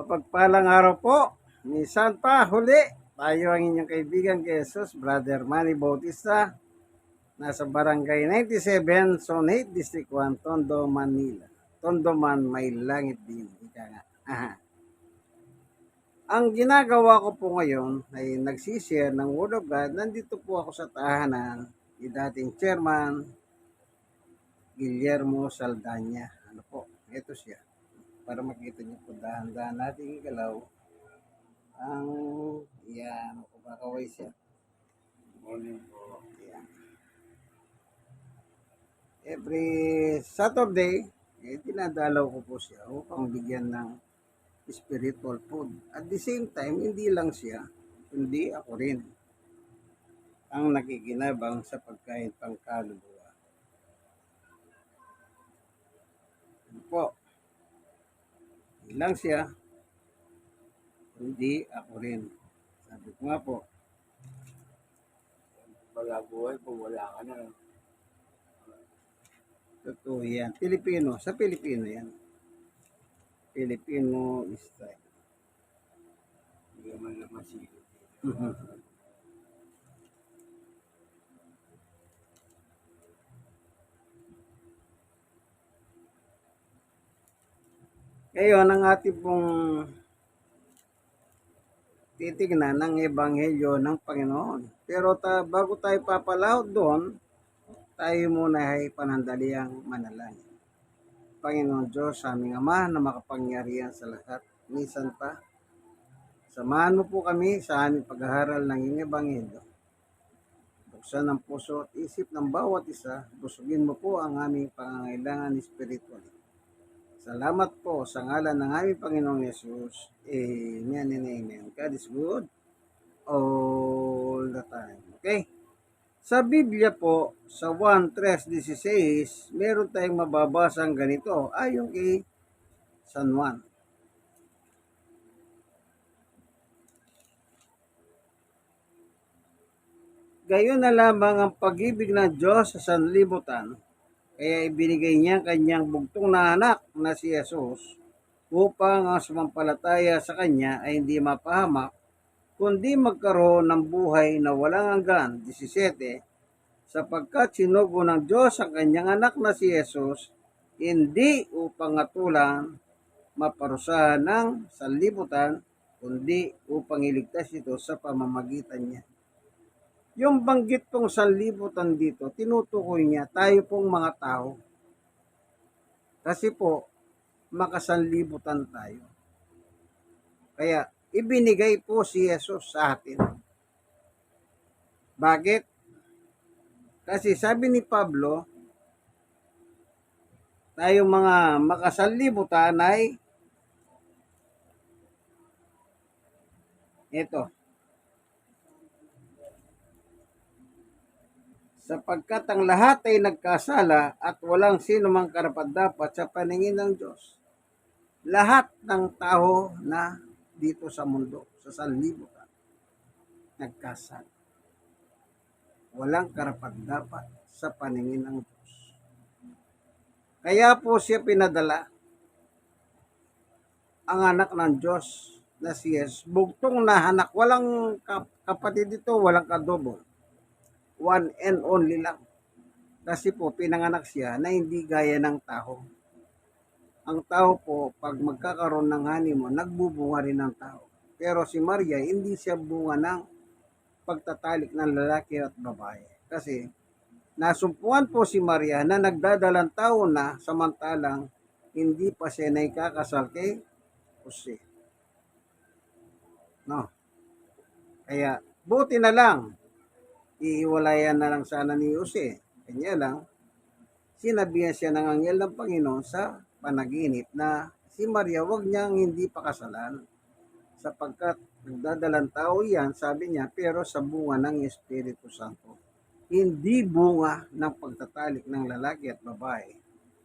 Mapagpalang araw po. Minsan pa, huli. Tayo ang inyong kaibigan kay Jesus, Brother Manny Bautista. Nasa Barangay 97, Zone 8, District 1, Tondo, Manila. Tondo man, may langit din. Ika nga. Ang ginagawa ko po ngayon ay nagsishare ng Word of God. Nandito po ako sa tahanan ni dating chairman Guillermo Saldana. Ano po, ito siya para makita niyo po dahan-dahan natin igalaw ang yan kumakaway siya. Morning po. yan. every Saturday eh, dinadalaw ko po siya upang bigyan ng spiritual food. At the same time hindi lang siya kundi ako rin ang nakikinabang sa pagkain pang kaluluwa. Ano po lang siya, hindi ako rin. Sabi ko nga po, Wala buhay po, wala ka na. totoo yan. Pilipino, sa Pilipino yan. Pilipino style. Hindi man lang masigit. Ngayon, ang ating pong titignan ng Ebanghelyo ng Panginoon. Pero ta, bago tayo papalahod doon, tayo muna ay panandaliang manalangin. Panginoon Diyos, aming Ama na makapangyarihan sa lahat, minsan pa, samahan mo po kami sa aming pag-aaral ng iyong Ebanghelyo. Buksan ang puso at isip ng bawat isa, busugin mo po ang aming pangangailangan spiritual. Salamat po sa ngalan ng aming Panginoong Yesus. Amen and amen. God is good all the time. Okay? Sa Biblia po, sa 1.3.16, meron tayong mababasang ganito ayon kay San Juan. Gayon na lamang ang pag-ibig ng Diyos sa sanlibutan kaya ibinigay niya ang kanyang bugtong na anak na si Jesus upang ang sumampalataya sa kanya ay hindi mapahamak, kundi magkaroon ng buhay na walang hanggan. 17. Sapagkat sinugo ng Diyos ang kanyang anak na si Jesus, hindi upang atulan, maparusahan ng sanlibutan, kundi upang iligtas ito sa pamamagitan niya. Yung banggit pong sanlibutan dito, tinutukoy niya tayo pong mga tao. Kasi po, makasanlibutan tayo. Kaya, ibinigay po si Jesus sa atin. Bakit? Kasi sabi ni Pablo, tayo mga makasanlibutan ay ito, sapagkat ang lahat ay nagkasala at walang sino mang karapat-dapat sa paningin ng Diyos. Lahat ng tao na dito sa mundo, sa sanlibutan, nagkasala. Walang karapat-dapat sa paningin ng Diyos. Kaya po siya pinadala ang anak ng Diyos na si Jesus. Bugtong na anak, walang kap- kapatid dito, walang kadobo one and only lang. Kasi po, pinanganak siya na hindi gaya ng tao. Ang tao po, pag magkakaroon ng honeymoon, nagbubunga rin ng tao. Pero si Maria, hindi siya bunga ng pagtatalik ng lalaki at babae. Kasi, nasumpuan po si Maria na nagdadalang tao na samantalang hindi pa siya naikakasal kay Jose. No? Kaya, buti na lang, iiwalayan na lang sana ni Jose. Kanya lang, sinabihan siya ng anghel ng Panginoon sa panaginip na si Maria wag niyang hindi pakasalan sapagkat nagdadalang tao yan, sabi niya, pero sa bunga ng Espiritu Santo. Hindi bunga ng pagtatalik ng lalaki at babae.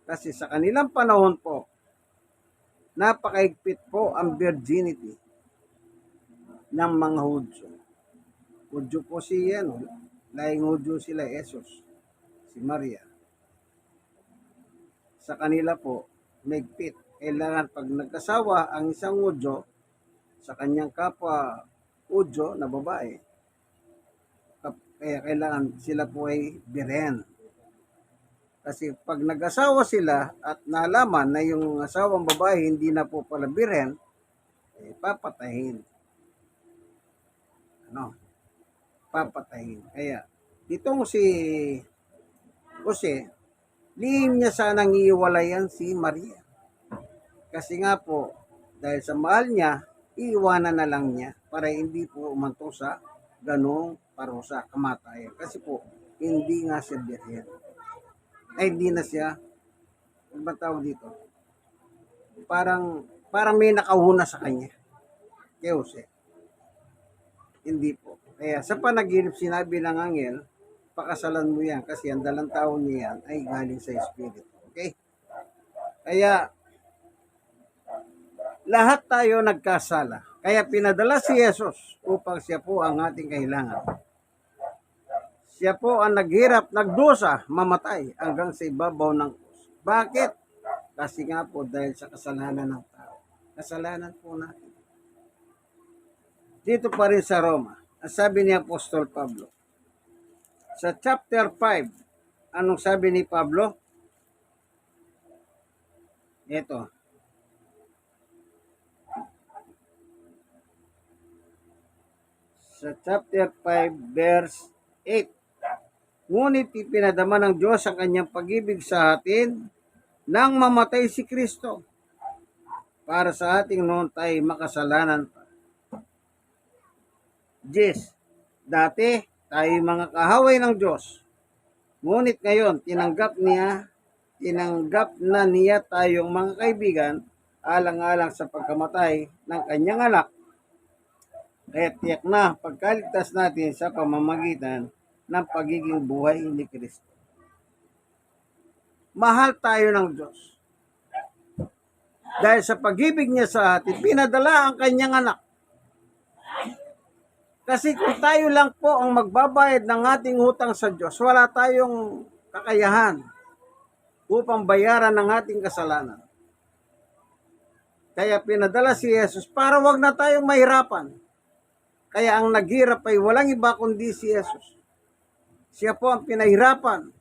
Kasi sa kanilang panahon po, napakaigpit po ang virginity ng mga Hudyo. Hudyo po si ano, laing Hudyo sila, Jesus, si Maria. Sa kanila po, megpit kailangan pag nagkasawa ang isang udyo sa kanyang kapwa udyo na babae, kaya kailangan sila po ay biren. Kasi pag nag-asawa sila at nalaman na yung asawang babae hindi na po pala biren, eh, papatahin. Ano? Papatahin. Kaya, itong si Jose, lihim niya sanang iiwalayan si Maria. Kasi nga po, dahil sa mahal niya, iiwanan na lang niya para hindi po umanto sa ganong parusa, kamatayan. Kasi po, hindi nga siya birhen. Ay, hindi na siya, ano tawag dito? Parang, parang may nakahuna sa kanya. Kay Jose. Hindi po. Kaya sa panaginip sinabi ng angel, pakasalan mo yan kasi ang dalang tao niya yan ay galing sa Espiritu. Okay? Kaya, lahat tayo nagkasala. Kaya pinadala si Jesus upang siya po ang ating kailangan. Siya po ang naghirap, nagdusa, mamatay hanggang sa ibabaw ng krus. Bakit? Kasi nga po dahil sa kasalanan ng tao. Kasalanan po natin. Dito pa rin sa Roma, sabi ni Apostol Pablo, sa chapter 5, anong sabi ni Pablo? Ito. Sa chapter 5, verse 8. Ngunit ipinadama ng Diyos ang kanyang pag-ibig sa atin nang mamatay si Kristo para sa ating noon tayo makasalanan pa. Yes, dati tayo mga kahaway ng Diyos. Ngunit ngayon, tinanggap niya, tinanggap na niya tayong mga kaibigan alang-alang sa pagkamatay ng kanyang anak. Kaya tiyak na pagkaligtas natin sa pamamagitan ng pagiging buhay ni Kristo. Mahal tayo ng Diyos. Dahil sa pag-ibig niya sa atin, pinadala ang kanyang anak. Kasi kung tayo lang po ang magbabayad ng ating utang sa Diyos, wala tayong kakayahan upang bayaran ng ating kasalanan. Kaya pinadala si Jesus para wag na tayong mahirapan. Kaya ang naghirap ay walang iba kundi si Jesus. Siya po ang pinahirapan.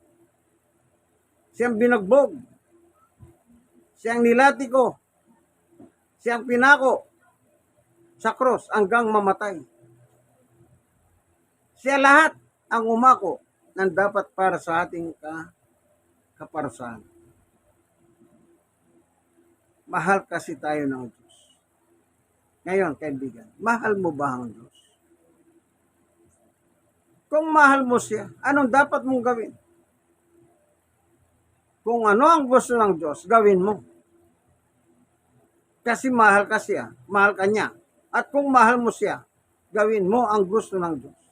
Siya ang binagbog. Siya ang nilatiko. Siya ang pinako sa cross hanggang mamatay. Siya lahat ang umako ng dapat para sa ating ka kaparusahan. Mahal kasi tayo ng Diyos. Ngayon, kaibigan, mahal mo ba ang Diyos? Kung mahal mo siya, anong dapat mong gawin? Kung ano ang gusto ng Diyos, gawin mo. Kasi mahal ka siya, mahal ka niya. At kung mahal mo siya, gawin mo ang gusto ng Diyos.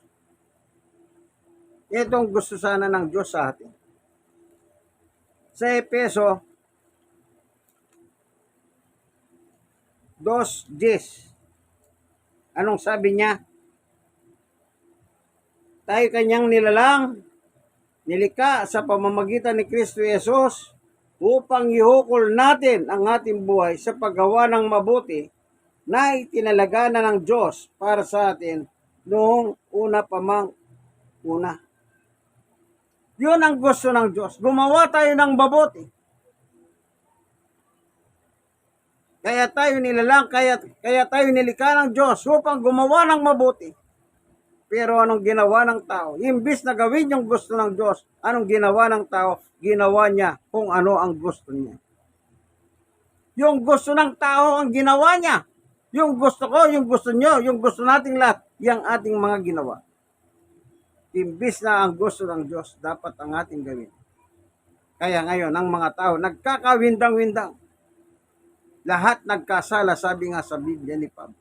Ito ang gusto sana ng Diyos sa atin. Sa Epeso 2.10 Anong sabi niya? Tayo kanyang nilalang, nilika sa pamamagitan ni Kristo Jesus upang ihukol natin ang ating buhay sa paggawa ng mabuti na itinalaga na ng Diyos para sa atin noong una pa mang una. Yun ang gusto ng Diyos. Gumawa tayo ng mabuti. Kaya tayo nilalang, kaya, kaya tayo nilikha ng Diyos upang gumawa ng mabuti. Pero anong ginawa ng tao? Imbis na gawin yung gusto ng Diyos, anong ginawa ng tao? Ginawa niya kung ano ang gusto niya. Yung gusto ng tao ang ginawa niya. Yung gusto ko, yung gusto nyo, yung gusto nating lahat, yung ating mga ginawa. Imbis na ang gusto ng Diyos, dapat ang ating gawin. Kaya ngayon, ang mga tao, nagkakawindang-windang. Lahat nagkasala, sabi nga sa Biblia ni Pablo.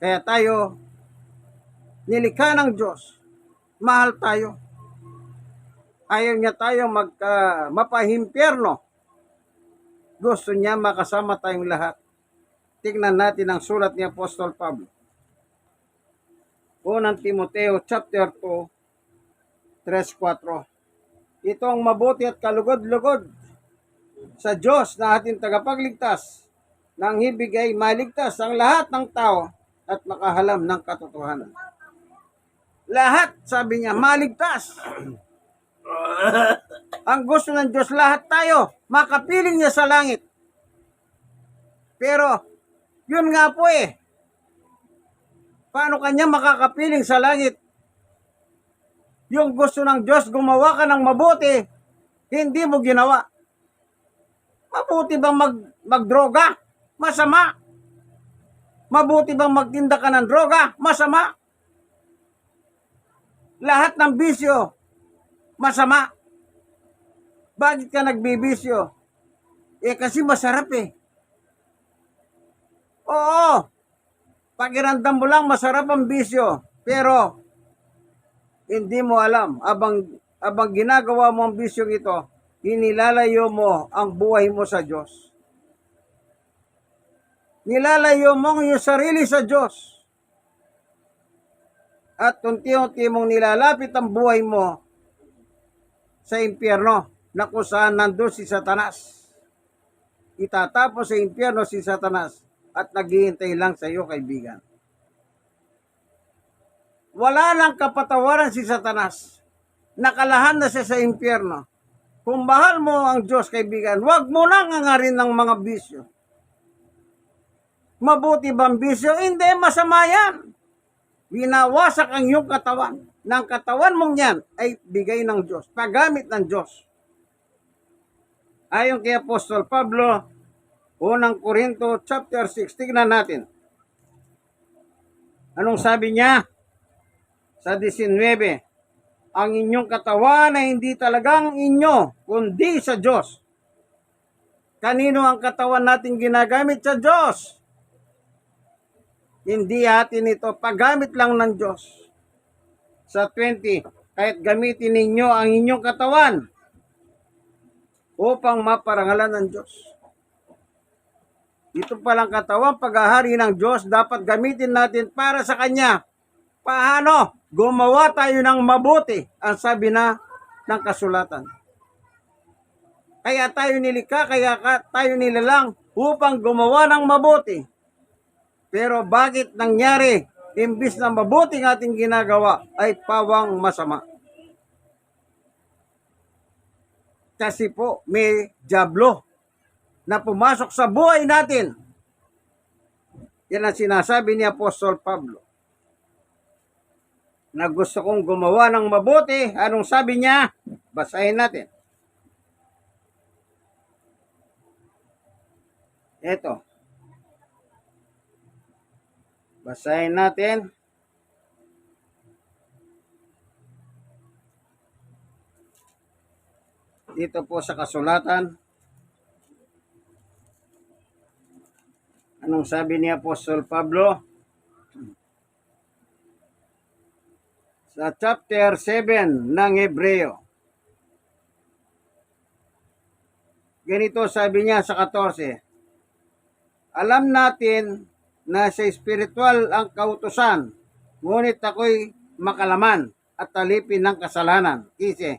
Kaya tayo, nilikha ng Diyos. Mahal tayo. Ayaw niya tayo magka, mapahimpyerno. Gusto niya makasama tayong lahat. Tingnan natin ang sulat ni Apostol Pablo. Unang Timoteo chapter 2, 3-4. Ito ang mabuti at kalugod-lugod sa Diyos na ating tagapagligtas nang ibigay maligtas ang lahat ng tao at makahalam ng katotohanan. Lahat, sabi niya, maligtas. ang gusto ng Diyos, lahat tayo, makapiling niya sa langit. Pero, yun nga po eh, paano kanya makakapiling sa langit? Yung gusto ng Diyos, gumawa ka ng mabuti, hindi mo ginawa. Mabuti bang mag, magdroga? Masama. Mabuti bang magtinda ka ng droga? Masama. Lahat ng bisyo, masama. Bakit ka nagbibisyo? Eh kasi masarap eh. Oo. Pakiramdam mo lang masarap ang bisyo. Pero, hindi mo alam. Abang, abang ginagawa mo ang bisyong ito, inilalayo mo ang buhay mo sa Diyos. Nilalayo mo ang iyong sarili sa Diyos. At unti-unti mong nilalapit ang buhay mo sa impyerno na kung saan nandun si Satanas. Itatapos sa impyerno si Satanas at naghihintay lang sa iyo, kaibigan. Wala lang kapatawaran si Satanas. Nakalahan na siya sa impyerno. Kung mahal mo ang Diyos, kaibigan, huwag mo nang angarin ng mga bisyo. Mabuti bang bisyo? Hindi, masama yan. Winawasak ang iyong katawan. Nang katawan mong yan ay bigay ng Diyos, paggamit ng Diyos. Ayon kay Apostol Pablo, unang Korinto chapter 6, tignan natin. Anong sabi niya? Sa 19, ang inyong katawan ay hindi talagang inyo, kundi sa Diyos. Kanino ang katawan natin ginagamit? Sa Diyos. Hindi atin ito, paggamit lang ng Diyos. Sa 20, kahit gamitin ninyo ang inyong katawan upang maparangalan ng Diyos. Ito palang katawan, paghahari ng Diyos, dapat gamitin natin para sa Kanya. Paano? Gumawa tayo ng mabuti, ang sabi na ng kasulatan. Kaya tayo nilikha, kaya ka, tayo nilalang upang gumawa ng mabuti. Pero bakit nangyari, imbis na mabuti ng ating ginagawa, ay pawang masama? Kasi po, may jablo na pumasok sa buhay natin. Yan ang sinasabi ni Apostol Pablo. Na gusto kong gumawa ng mabuti. Anong sabi niya? Basahin natin. Ito. Basahin natin. Dito po sa kasulatan. Anong sabi ni Apostol Pablo? Sa chapter 7 ng Hebreo. Ganito sabi niya sa 14. Alam natin na sa espiritual ang kautusan, ngunit ako'y makalaman at talipin ng kasalanan. Kasi,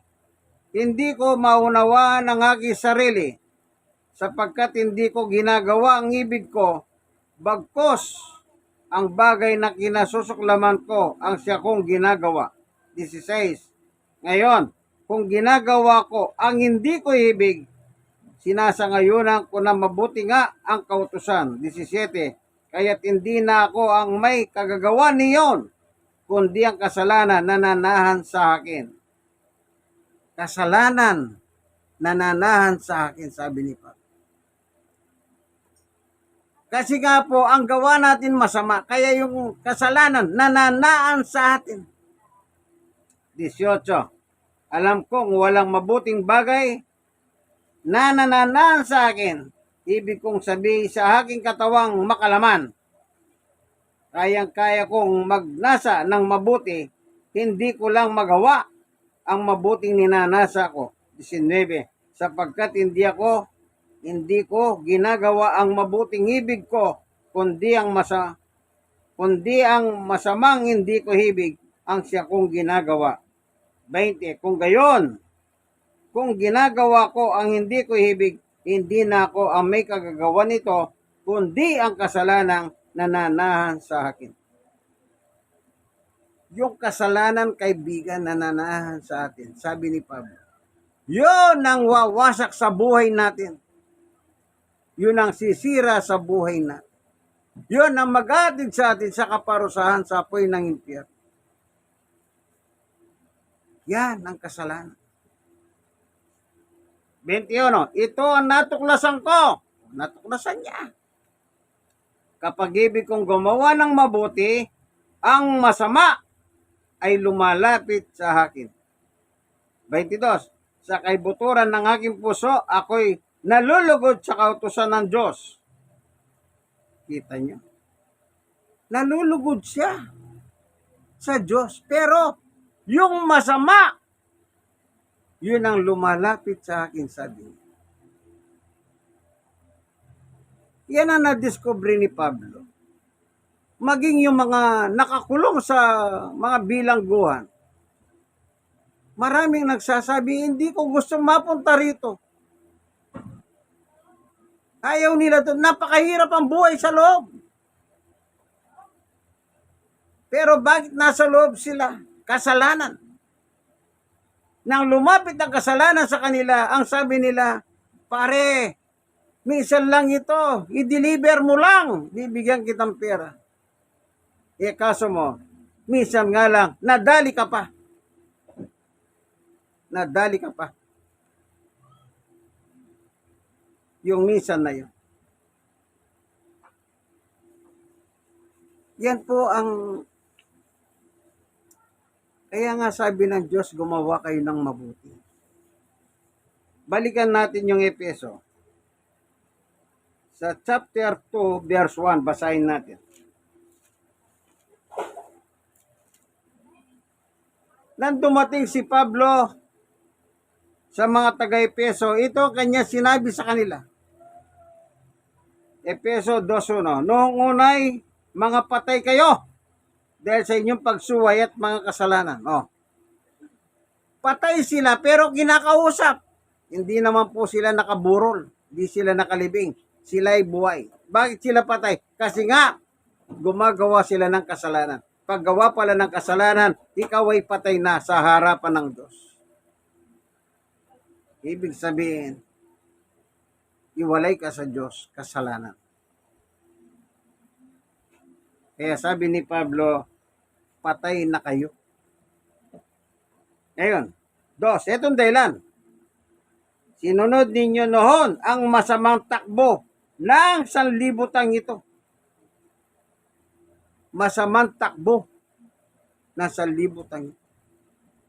hindi ko maunawaan ang aking sarili sapagkat hindi ko ginagawa ang ibig ko, bagkos ang bagay na kinasusuklaman ko ang siya kong ginagawa. 16. Ngayon, kung ginagawa ko ang hindi ko ibig, sinasangayunan ko na mabuti nga ang kautusan. 17. Kaya't hindi na ako ang may kagagawa niyon, kundi ang kasalanan na nanahan sa akin. Kasalanan nananahan sa akin, sabi ni Pablo. Kasi nga po, ang gawa natin masama, kaya yung kasalanan nananaan sa atin. 18. Alam kong walang mabuting bagay na nananaan sa akin. Ibig kong sabihin sa aking katawang makalaman. Kayang-kaya kong magnasa ng mabuti, hindi ko lang magawa ang mabuting ninanasa ko. 19. Sapagkat hindi ako, hindi ko ginagawa ang mabuting ibig ko, kundi ang masa, kundi ang masamang hindi ko hibig ang siya kong ginagawa. 20. Kung gayon, kung ginagawa ko ang hindi ko hibig, hindi na ako ang may kagagawa nito, kundi ang kasalanang nananahan sa akin. Yung kasalanan, kaibigan, nananahan sa atin, sabi ni Pablo. Yun ang wawasak sa buhay natin. Yun ang sisira sa buhay natin. Yun ang magatid sa atin sa kaparusahan sa apoy ng impyerno. Yan ang kasalanan. 21. Ito ang natuklasan ko. Natuklasan niya. Kapag ibig kong gumawa ng mabuti, ang masama ay lumalapit sa akin. 22. Sa kaibuturan ng aking puso, ako'y nalulugod sa kautusan ng Diyos. Kita niyo? Nalulugod siya sa Diyos. Pero, yung masama, yun ang lumalapit sa akin, sabi niya. Yan ang nadiscover ni Pablo. Maging yung mga nakakulong sa mga bilangguhan. Maraming nagsasabi, hindi ko gusto mapunta rito. Ayaw nila to. Napakahirap ang buhay sa loob. Pero bakit nasa loob sila? Kasalanan. Nang lumapit ang kasalanan sa kanila, ang sabi nila, pare, minsan lang ito, i-deliver mo lang, bibigyan kitang pera. Eh kaso mo, minsan nga lang, nadali ka pa. Nadali ka pa. Yung minsan na yun. Yan po ang kaya nga sabi ng Diyos, gumawa kayo ng mabuti. Balikan natin yung Epeso. Sa chapter 2, verse 1, basahin natin. Nang dumating si Pablo sa mga taga-Epeso, ito kanya sinabi sa kanila. Epeso 2.1 Noong unay, mga patay kayo dahil sa inyong pagsuway at mga kasalanan. Oh. Patay sila pero kinakausap. Hindi naman po sila nakaburol. Hindi sila nakalibing. Sila ay buhay. Bakit sila patay? Kasi nga, gumagawa sila ng kasalanan. Paggawa pala ng kasalanan, ikaw ay patay na sa harapan ng Diyos. Ibig sabihin, iwalay ka sa Diyos, kasalanan. Kaya sabi ni Pablo, patay na kayo. Ngayon, dos, etong dahilan. Sinunod ninyo noon ang masamang takbo ng sanlibutan ito. Masamang takbo ng sanlibutan ito.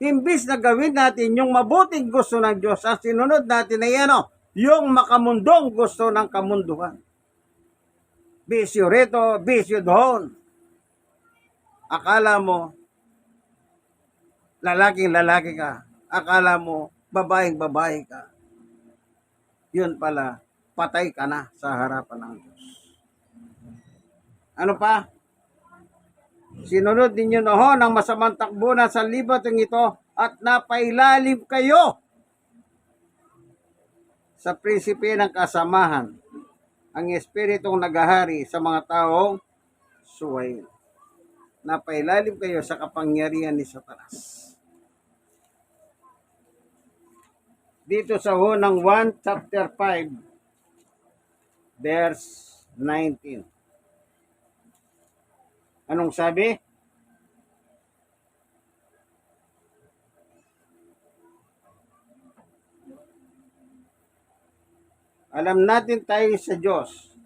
Imbis na gawin natin yung mabuting gusto ng Diyos, ang sinunod natin ay ano, yung makamundong gusto ng kamunduhan. Bisyo rito, bisyo doon. Akala mo, lalaking lalaki ka. Akala mo, babaeng babae ka. Yun pala, patay ka na sa harapan ng Diyos. Ano pa? Sinunod ninyo noon ang masamang takbo na sa libatong ito at napailalim kayo sa prinsipe ng kasamahan ang espiritong nagahari sa mga taong suway. Napailalim kayo sa kapangyarihan ni Satanas. Dito sa unang 1 chapter 5 verse 19. Anong sabi? Alam natin tayo sa Diyos.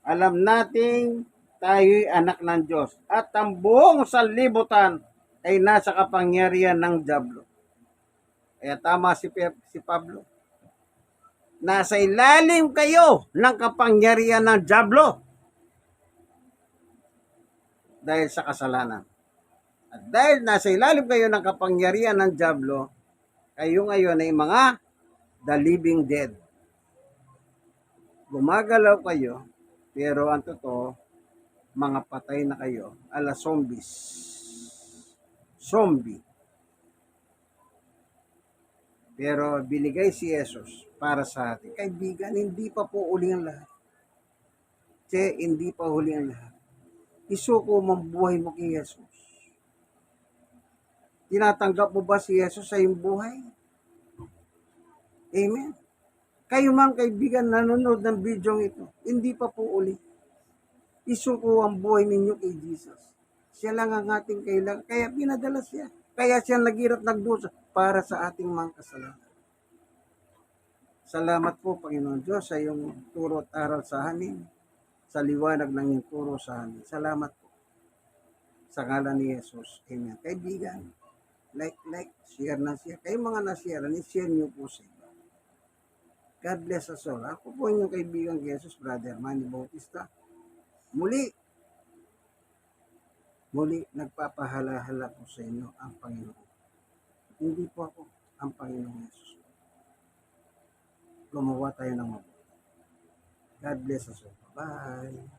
Alam natin tayo'y anak ng Diyos. At ang buong sanlibutan ay nasa kapangyarihan ng Diablo. Kaya tama si, si Pablo. Nasa ilalim kayo ng kapangyarihan ng Diablo. Dahil sa kasalanan. At dahil nasa ilalim kayo ng kapangyarihan ng Diablo, kayo ngayon ay mga the living dead. Gumagalaw kayo, pero ang totoo, mga patay na kayo, ala zombies. Zombie. Pero binigay si Jesus para sa atin. Kaibigan, hindi pa po uli ang lahat. Che, hindi pa huli ang lahat. Isuko mo ang buhay mo kay Jesus. Tinatanggap mo ba si Jesus sa iyong buhay? Amen. Kayo man kaibigan nanonood ng video ito, hindi pa po uli. Isuko ang buhay ninyo kay Jesus. Siya lang ang ating kailangan. Kaya pinadala siya. Kaya siya nagirat nagdusa para sa ating mga kasalanan. Salamat po, Panginoon Diyos, sa iyong turo at aral sa amin, sa liwanag ng iyong turo sa amin. Salamat po. Sa ngalan ni Jesus. Amen. Kaibigan, like, like, share na share. Kayo mga na-share, i-share niyo po sa iba. God bless us all. Ako po inyong kaibigan Jesus, Brother Manny Bautista. Muli, muli, nagpapahala-hala po sa inyo ang Panginoon. Hindi po ako ang Panginoon Jesus. Gumawa tayo ng mabuti. God bless us all. Bye.